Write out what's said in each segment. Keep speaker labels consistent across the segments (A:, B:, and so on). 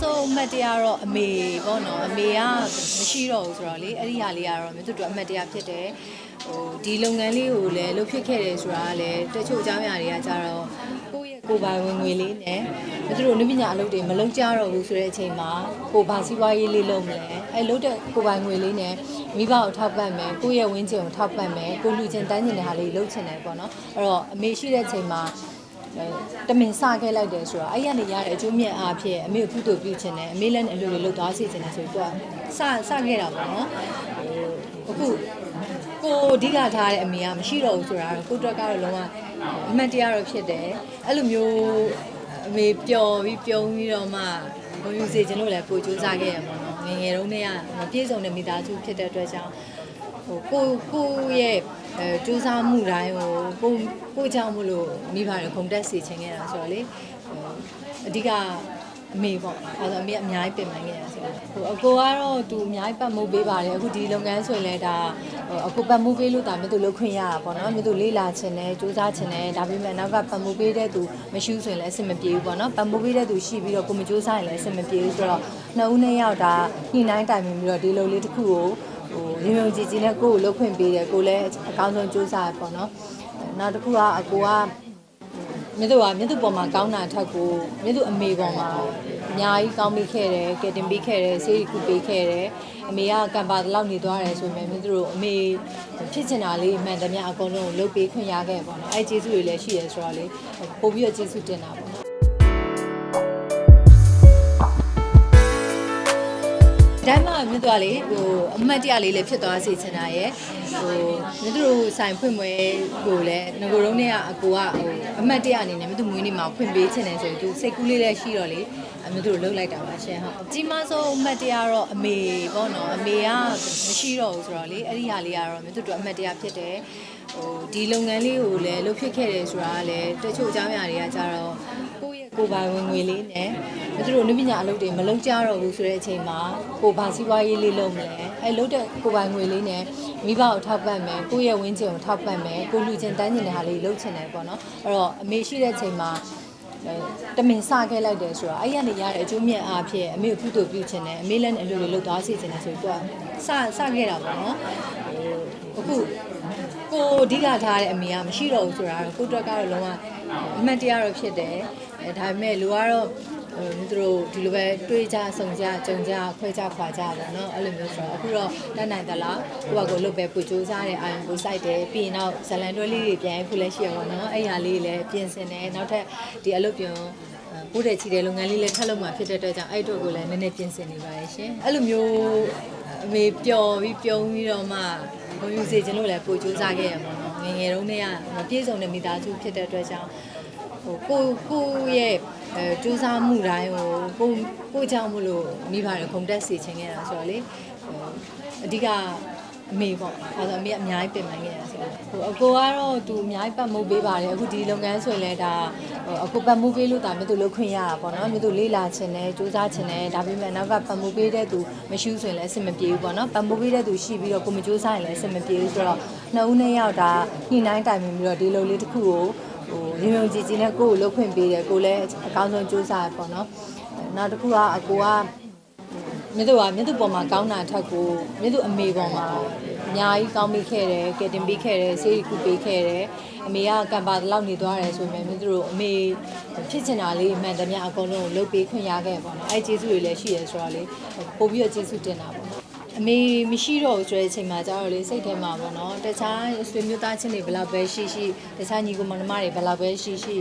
A: ဆုံးအမှတ်တရတော့အမေပေါ့နော်အမေကမရှိတော့ဘူးဆိုတော့လေအဲ့ဒီဟာလေးကတော့မြို့သူတို့အမှတ်တရဖြစ်တယ်ဟိုဒီလုပ်ငန်းလေးကိုလည်းလုပ်ဖြစ်ခဲ့တယ်ဆိုတာကလည်းတချို့အကြောင်းအရာတွေကကြတော့ကိုယ့်ရဲ့ကိုယ်ပိုင်ဝင်ငွေလေးနဲ့မြို့သူတို့နုပညာအလုပ်တွေမလုပ်ကြတော့ဘူးဆိုတဲ့အချိန်မှာကိုယ်ဘာစီးပွားရေးလေးလုပ်မလဲအဲ့လုပ်တဲ့ကိုယ်ပိုင်ငွေလေးနဲ့မိဘကိုထောက်ပံ့မယ်ကိုယ့်ရဲ့ဝင်းကျင်ကိုထောက်ပံ့မယ်ကိုလူချင်းတန်းကျင်တဲ့ဟာလေးလုပ်ချင်တယ်ပေါ့နော်အဲ့တော့အမေရှိတဲ့အချိန်မှာ တမင်စခဲ့လိုက်တယ်ဆိုတော့အဲ့ရနေရတဲ့အကျိုးမြတ်အားဖြင့်အမေကိုကုသိုလ်ပြုခြင်းနဲ့အမေလည်းအလိုလိုလှုပ်သွားစေခြင်းနဲ့ဆိုပြီးသူကစစခဲ့တာပေါ့နော်ဟိုအခုကိုအဓိကထားတဲ့အမေကမရှိတော့ဘူးဆိုတာတော့ကိုအတွက်ကတော့လုံးဝအမှတ်တရတော့ဖြစ်တယ်အဲ့လိုမျိုးအမေပျော်ပြီးပြုံးပြီးတော့မှဘုံယူစေခြင်းလို့လည်းကိုစူးစမ်းခဲ့ရမှာပေါ့နော်ငယ်ငယ်တုန်းကမပြည့်စုံတဲ့မိသားစုဖြစ်တဲ့အတွက်ကြောင့် ဟိုကိုကိုရဲ့အဲစူးစမ်းမှုတိုင်းကိုကိုကိုကြောင့်မလို့မိဘတွေခုံတက်စေချင်ခဲ့တာဆိုတော့လေဟိုအဓိကအမေပေါ့အဲဆိုအမေကအများကြီးပြင်ပန်းခဲ့တာဆိုတော့ဟိုအကိုကတော့သူအများကြီးပတ်မှုပေးပါတယ်အခုဒီလုပ်ငန်းဆိုရင်လည်းဒါဟိုအကိုပတ်မှုပေးလို့တာမြို့သူလုပ်ခွင့်ရတာပေါ့နော်မြို့သူလေးလာချင်တယ်စူးစမ်းချင်တယ်ဒါပေမဲ့နောက်ကပတ်မှုပေးတဲ့သူမရှိဘူးဆိုရင်လည်းအဆင်မပြေဘူးပေါ့နော်ပတ်မှုပေးတဲ့သူရှိပြီးတော့ကိုမစူးစမ်းရင်လည်းအဆင်မပြေဘူးဆိုတော့နှစ်ဦးနှစ်ယောက်ဒါညှိနှိုင်းတိုင်ပင်ပြီးတော့ဒီလိုလေးတစ်ခုကို ဟိုရုံရုံကြည်ကြည်နဲ့ကိုယ့်ကိုလှုပ်ခွင့်ပေးတယ်ကိုလည်းအကောင်းဆုံးစူးစမ်းရပေါ့နော်နောက်တစ်ခုကအကိုကမြတ်သူကမြတ်သူပေါ်မှာကောင်းတာထက်ကိုမြတ်သူအမေပေါ်မှာအများကြီးကောင်းပြီးခဲ့တယ်ကယ်တင်ပေးခဲ့တယ်ဆေးရီကူပေးခဲ့တယ်အမေကကံပါတလောက်နေသွားတယ်ဆိုပေမဲ့မြတ်သူတို့အမေဖြစ်ချင်တာလေးအမှန်တည်းအကုန်လုံးကိုလှုပ်ပေးခွင့်ရခဲ့ပေါ့နော်အဲကျေးဇူးတွေလည်းရှိရဲဆိုတော့လေပို့ပြီးတော့ကျေးဇူးတင်တာ ဒါမှမြတ်သွားလေဟိုအမှတ်တရလေးလည်းဖြစ်သွားစေချင်တာရယ်ဟိုမြတ်တို့ဆိုင်ဖွင့်ပွဲကိုလည်းငကိုတုံးနဲ့ကအကိုကဟိုအမှတ်တရအနေနဲ့မြတ်တို့မွေးနေ့မှာဖွင့်ပေးချင်တယ်ဆိုရင်သူစိတ်ကူးလေးလည်းရှိတော့လေအမြတ်တို့လှုပ်လိုက်တာပါရှင်ဟုတ်အကြီးမားဆုံးအမှတ်တရတော့အမေပေါ့နော်အမေကမရှိတော့ဘူးဆိုတော့လေအဲ့ဒီဟာလေးကတော့မြတ်တို့အမှတ်တရဖြစ်တယ်ဟိုဒီလုပ်ငန်းလေးကိုလည်းလုပ်ဖြစ်ခဲ့တယ်ဆိုတာကလည်းတချို့အကြောင်းအရာတွေကကြတော့ကိုယ့်ရဲ့ကိုယ်ပိုင်ဝင်ငွေလေးနဲ့ သူတို့နုပညာအလုပ်တွေမလုပ်ကြတော့ဘူးဆိုတဲ့အချိန်မှာကိုယ်ဘာစီးပွားရေးလေးလုပ်မလဲအဲလုပ်တဲ့ကိုယ်ပိုင်ငွေလေးနဲ့မိဘကိုထောက်ပံ့မယ်ကိုယ့်ရဲ့ဝင်းကျင်ကိုထောက်ပံ့မယ်ကိုလူချင်းတန်းကျင်တဲ့ဟာလေးလုပ်ချင်တယ်ပေါ့နော်အဲ့တော့အမေရှိတဲ့အချိန်မှာတမင်စခဲ့လိုက်တယ်ဆိုတော့အဲ့ရနေရတဲ့အကျိုးမြတ်အားဖြင့်အမေကိုကုသိုလ်ပြုခြင်းနဲ့အမေလည်းအလိုလိုလှုပ်သွားစေခြင်းနဲ့ဆိုပြီးသူကစစခဲ့တာပေါ့နော်ဟိုအခုကိုအဓိကထားတဲ့အမေကမရှိတော့ဘူးဆိုတာတော့ကိုအတွက်ကတော့လုံးဝအမှတ်တရတော့ဖြစ်တယ်အဲဒါပေမဲ့လူကတော့ဟို သူတို့ဒီလိုပဲတွေးကြစုံကြကြုံကြခွဲကြခွာကြပါတော့အဲ့လိုမျိုးဆိုတော့အခုတော့တတ်နိုင်သလားကိုယ့်ဘက်ကိုလုတ်ပဲပူစူးစားတဲ့အာရုံကိုစိုက်တယ်ပြီးရင်တော့ဇလန်တွဲလေးတွေပြန်ဖူးလဲရှိရပါတော့အဲ့ဟာလေးလည်းပြင်ဆင်တယ်နောက်ထပ်ဒီအလုပ်ပြုံပို့တဲ့ချီတဲ့လုပ်ငန်းလေးလည်းထပ်လုပ်မှာဖြစ်တဲ့အတွက်ကြောင့်အဲ့တို့ကိုလည်းနည်းနည်းပြင်ဆင်နေပါတယ်ရှင်အဲ့လိုမျိုးအမေပျော်ပြီးပြုံးပြီးတော့မှဘုံယူစေခြင်းလို့လည်းပို့စူးစားခဲ့ရပါတော့ငယ်ငယ်တုန်းကမပြည့်စုံတဲ့မိသားစုဖြစ်တဲ့အတွက်ကြောင့် ဟိုကိုကိုရဲ့အဲစူးစမ်းမှုတိုင်းကိုကိုကိုကြောင့်မလို့မိဘတွေခုံတက်စေချင်ခဲ့တာဆိုတော့လေဟိုအဓိကအမေပေါ့အဲဆိုအမေကအများကြီးပြင်ပန်းခဲ့တာဆိုတော့ဟိုအကိုကတော့သူအများကြီးပတ်မှုပေးပါတယ်အခုဒီလုပ်ငန်းဆိုရင်လည်းဒါဟိုအကိုပတ်မှုပေးလို့တာမြို့သူလုပ်ခွင့်ရတာပေါ့နော်မြို့သူလေးလာချင်တယ်စူးစမ်းချင်တယ်ဒါပေမဲ့နောက်ကပတ်မှုပေးတဲ့သူမရှိဘူးဆိုရင်လည်းအဆင်မပြေဘူးပေါ့နော်ပတ်မှုပေးတဲ့သူရှိပြီးတော့ကိုမစူးစမ်းရင်လည်းအဆင်မပြေဘူးဆိုတော့နှစ်ဦးနှစ်ယောက်ဒါညှိနှိုင်းတိုင်ပင်ပြီးတော့ဒီလိုလေးတစ်ခုကို ဟိုရုံရုံကြည်ကြည်နဲ့ကိုယ့်ကိုလှုပ်ခွင့်ပေးတယ်ကိုလည်းအကောင်းဆုံးစူးစမ်းရပေါ့နော်နောက်တစ်ခုကအကိုကမြတ်သူကမြတ်သူပေါ်မှာကောင်းတာထက်ကိုမြတ်သူအမေပေါ်မှာအများကြီးကောင်းပြီးခဲ့တယ်ကယ်တင်ပေးခဲ့တယ်ဆေးရီကူပေးခဲ့တယ်အမေကကံပါတလောက်နေသွားတယ်ဆိုပေမဲ့မြတ်သူတို့အမေဖြစ်ချင်တာလေးအမှန်တည်းအကုန်လုံးကိုလှုပ်ပေးခွင့်ရခဲ့ပေါ့နော်အဲကျေးဇူးတွေလည်းရှိရဲဆိုတော့လေပို့ပြီးတော့ကျေးဇူးတင်တာပေါ့နော် အမေမရှိတော့ဘူးဆိုတဲ့အချိန်မှာကျတော့လေစိတ်ထဲမှာပေါ့နော်တခြားဆွေမျိုးသားချင်းတွေဘယ်လောက်ပဲရှိရှိတခြားညီကိုမောင်နှမတွေဘယ်လောက်ပဲရှိရှိ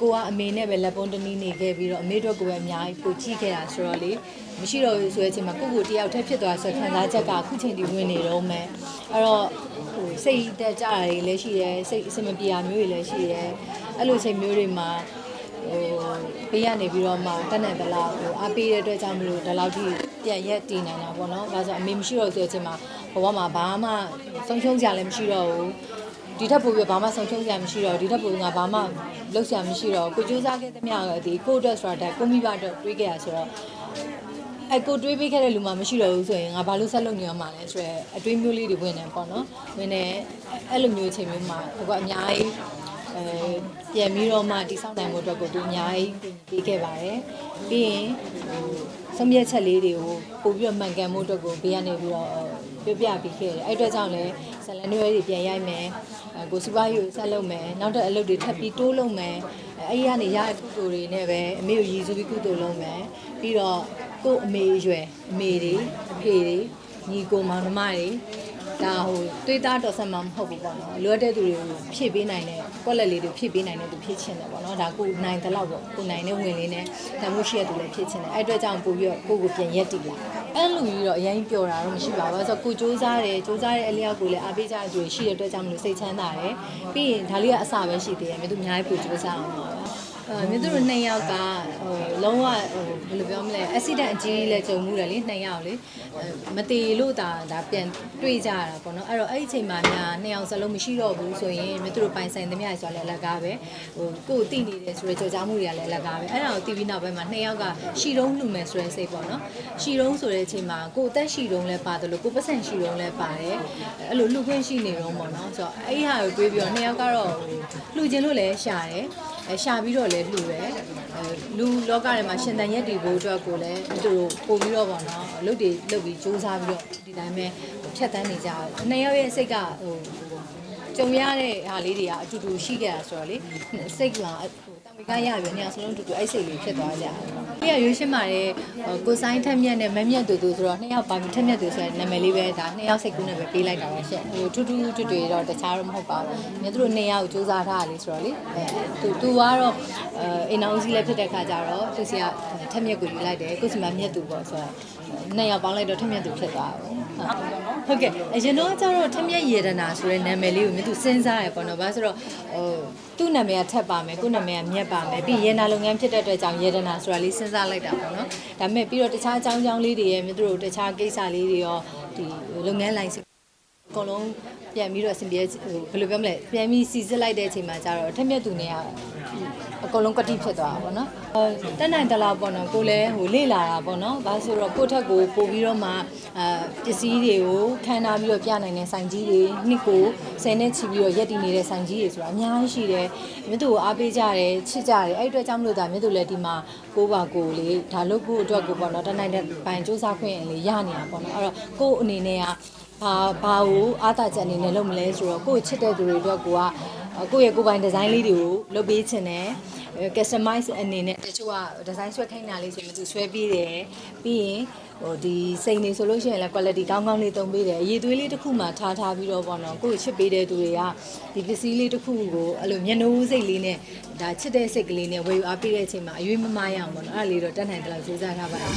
A: ကိုကအမေနဲ့ပဲလက်ပွန်းတနည်းနေခဲ့ပြီးတော့အမေတို့ကိုပဲအများကြီးပိုကြည့်ခဲ့တာဆိုတော့လေမရှိတော့ဘူးဆိုတဲ့အချိန်မှာကိုကိုတယောက်တည်းဖြစ်သွားဆိုခံစားချက်ကအခုချိန်ထိဝင်နေတော့မယ်အဲ့တော့ဟိုစိတ်တက်ကြတာတွေလည်းရှိရဲစိတ်အဆင်မပြေတာမျိုးတွေလည်းရှိရဲအဲ့လိုချိန်မျိုးတွေမှာ ဟိုပေးရနေပြီးတော့မှတက်နိုင်သလားဟိုအားပေးတဲ့အတွက်ကြောင့်မလို့ဒီလောက်ထိပြန်ရက်တည်နိုင်တာပေါ့နော်။ဒါဆိုအမေမရှိတော့ဆိုတဲ့အချိန်မှာဘဝမှာဘာမှဆုံးရှုံးကြလည်းမရှိတော့ဘူး။ဒီထက်ပိုပြီးဘာမှဆုံးရှုံးကြမရှိတော့ဘူးဒီထက်ပိုငါဘာမှလုပ်စရာမရှိတော့ဘူးကိုကြိုးစားခဲ့သမျှကဒီကိုအတွက်ဆိုတာတက်ကိုမိဘအတွက်တွေးခဲ့ရဆိုတော့အဲကိုတွေးပေးခဲ့တဲ့လူမှမရှိတော့ဘူးဆိုရင်ငါဘာလို့ဆက်လုပ်နေရမှာလဲဆိုတော့အတွေးမျိုးလေးတွေဝင်နေပေါ့နော်။ဝင်နေအဲ့လိုမျိုးချိန်မျိုးမှာကိုကအများကြီး အဲပြန်ပြီးတော့မှတိဆောက်နိုင်မှုအတွက်ကိုသူအများကြီးပေးခဲ့ပါတယ်ပြီးရင်ဟိုဆုံးဖြတ်ချက်လေးတွေကိုပို့ပြီးတော့မှန်ကန်မှုအတွက်ကိုဘေးကနေပြီးတော့ပြောပြပြီးခဲ့တယ်အဲ့အတွက်ကြောင့်လည်းဇလန်တွေတွေပြန်ရိုက်မယ်အဲကိုစပွားယူဆက်လုပ်မယ်နောက်တော့အလုပ်တွေထပ်ပြီးတိုးလုပ်မယ်အဲအဲ့ဒီကနေရတဲ့ကုသိုလ်တွေနဲ့ပဲအမေကိုရည်စူးပြီးကုသိုလ်လုပ်မယ်ပြီးတော့ကို့အမေအရွယ်အမေတွေအဖေတွေညီကိုမောင်နှမတွေ ဒါဟိုတွေးသားတော်ဆက်မှာမဟုတ်ဘူးပေါ့နော်လိုအပ်တဲ့သူတွေကိုဖြည့်ပေးနိုင်တဲ့ကွက်လက်လေးတွေဖြည့်ပေးနိုင်တဲ့သူဖြည့်ချင်တယ်ပေါ့နော်ဒါကိုနိုင်တဲ့လောက်ပေါ့ကိုနိုင်တဲ့ဝင်လေးနဲ့တန်မှုရှိတဲ့သူလည်းဖြည့်ချင်တယ်အဲ့အတွက်ကြောင့်ပို့ပြီးတော့ကိုကိုပြန်ရက်တည်လာအဲ့လိုကြီးတော့အရင်ပျော်တာတော့မရှိပါဘူးဆိုတော့ကိုစူးစားတယ်စူးစားတဲ့အလျောက်ကိုလည်းအားပေးကြတဲ့သူတွေရှိတဲ့အတွက်ကြောင့်မလို့စိတ်ချမ်းသာတယ်ပြီးရင်ဒါလေးကအစပဲရှိသေးတယ်မြေသူအများကြီးပို့စူးစားအောင်ပါပဲ အဲမြေသူတို့နှစ်ယောက်ကဟိုလုံးဝဟိုဘယ်လိုပြောမလဲ accident အကြီးလည်းကြုံမှုတယ်လေနှစ်ယောက်လေအဲမတည်လို့ဒါဒါပြန်တွေ့ကြရတာပေါ့နော်အဲ့တော့အဲ့ဒီအချိန်မှာညာနှစ်ယောက်စလုံးမရှိတော့ဘူးဆိုရင်မြေသူတို့ပိုင်ဆိုင်သမျှဆိုလည်းအလကားပဲဟိုကိုယ်တိနေတယ်ဆိုတော့ကြော်ကြားမှုတွေကလည်းအလကားပဲအဲ့ဒါကိုတီးပြီးနောက်ပိုင်းမှာနှစ်ယောက်ကရှီတုံးလှူမယ်ဆိုတဲ့စိတ်ပေါ့နော်ရှီတုံးဆိုတဲ့အချိန်မှာကိုယ်အသက်ရှီတုံးလည်းပါတယ်လို့ကိုယ်ပတ်စံရှီတုံးလည်းပါတယ်အဲ့လိုလှူခွင့်ရှိနေတော့ပေါ့နော်ဆိုတော့အဲ့ဒီဟာကိုတွေးပြီးတော့နှစ်ယောက်ကတော့ဟိုလှူခြင်းလို့လည်းရှာတယ် အဲရှာပြီးတော့လည်းလှူတယ်အဲလူလောကထဲမှာရှင်တန်ရက်တည်ဖို့အတွက်ကိုလည်းသူတို့ပို့ပြီးတော့ပေါ့နော်လှုပ်တွေလှုပ်ပြီးစူးစမ်းပြီးတော့ဒီတိုင်းပဲဖြတ်တန်းနေကြတယ်နှစ်ယောက်ရဲ့စိတ်ကဟိုကြုံရတဲ့ဟာလေးတွေကအတူတူရှိခဲ့တာဆိုတော့လေစိတ်ကဟိုတံ မီကရပြီနေရာစလုံးတူတူအဲ့စိတ်လေးဖြစ်သွားကြတယ်။ဒီကရွေးရှင်းပါတယ်ကိုဆိုင်ထက်မြက်နဲ့မမြက်တူတူဆိုတော့နှစ်ယောက်ပါပြီးထက်မြက်တူဆိုတဲ့နာမည်လေးပဲဒါနှစ်ယောက်စိတ်ကူးနဲ့ပဲပေးလိုက်တာပါရှင့်။ဟိုထူးထူးတူတူတော့တခြားတော့မဟုတ်ပါဘူး။မြတ်သူတို့နှစ်ယောက်စူးစမ်းထားတာလေးဆိုတော့လေအဲသူသူကတော့အဲအိမ်အောင်စီလည်းဖြစ်တဲ့ခါကျတော့သူစီကထက်မြက်ကိုယူလိုက်တယ်ကိုစီမမြက်တူပေါ့ဆိုတော့ နှစ်ယောက်ပေါင်းလိုက်တော့ထက်မြက်တူဖြစ်သွားတာပေါ့။ဟုတ်ဟုတ်ကဲ့အရင်တော့ကျတော့ထက်မြက်ရေဒနာဆိုတဲ့နာမည်လေးကိုမြတ်သူစဉ်းစားရပေါ့နော်။ဘာဆိုတော့ဟိုသူ့နာမည်ကထက်ပါမယ်ကို့နာမည်ကမြက်ပါမယ်ပြီးရေနာလုပ်ငန်းဖြစ်တဲ့အတွက်ကြောင့်ရေဒနာဆိုတာလေးစဉ်းစားလိုက်တာပေါ့နော်။ဒါပေမဲ့ပြီးတော့တခြားအကြောင်းအကြောင်းလေးတွေရဲ့မြတ်သူတို့တခြားကိစ္စလေးတွေရောဒီလုပ်ငန်းလိုင်း အကုန်လုံးပြန်ပြီးတော့အဆင်ပြေဟိုဘယ်လိုပြောမလဲပြန်ပြီးစီစစ်လိုက်တဲ့အချိန်မှာကျတော့ထက်မြက်သူနေကအကုန်လုံးကတိဖြစ်သွားတာပေါ့နော်ဟိုတက်နိုင်တလားပေါ့နော်ကိုလည်းဟိုလေ့လာတာပေါ့နော်ဘာဆိုတော့ကိုယ့်ထက်ကိုပို့ပြီးတော့မှအာပစ္စည်းတွေကိုခန်းထားပြီးတော့ပြနိုင်တဲ့ဆိုင်ကြီးတွေနှစ်ကိုဆယ်နဲ့ချီပြီးတော့ရက်တည်နေတဲ့ဆိုင်ကြီးတွေဆိုတာအများကြီးရှိတယ်မြတ်သူကိုအားပေးကြတယ်ချစ်ကြတယ်အဲ့အတွက်ကြောင့်မလို့ဒါမြတ်သူလည်းဒီမှာကိုပါကိုလေးဒါလုပ်ဖို့အတွက်ကိုပေါ့နော်တက်နိုင်တဲ့ပိုင်စူးစမ်းခွင့်လေးရနေတာပေါ့နော်အဲ့တော့ကိုယ့်အနေနဲ့က ဘာဘာကိုအားသာချက်အနေနဲ့လုပ်မလဲဆိုတော့ကိုယ့်ချစ်တဲ့သူတွေအတွက်ကိုကကိုယ့်ရဲ့ကိုယ်ပိုင်ဒီဇိုင်းလေးတွေကိုလုပ်ပေးခြင်းနဲ့ customize အနေနဲ့တချို့ကဒီဇိုင်းဆွဲခိုင်းတာလေးဆိုရင်သူဆွဲပေးတယ်ပြီးရင်ဟိုဒီစိန်နေဆိုလို့ရှိရင်လည်း quality ကောင်းကောင်းလေးသုံးပေးတယ်အရေးသွေးလေးတစ်ခုမှထားထားပြီးတော့ပေါ့နော်ကိုယ့်ကိုချစ်ပေးတဲ့သူတွေကဒီပစ္စည်းလေးတစ်ခုကိုအဲ့လိုမျက်နှာဦးစိတ်လေးနဲ့ဒါချစ်တဲ့စိတ်ကလေးနဲ့ဝယ်ယူအားပေးတဲ့အချိန်မှာအရွေးမမရအောင်ပေါ့နော်အဲ့ဒါလေးတော့တတ်နိုင်တယ်လို့စူးစမ်းထားပါတယ်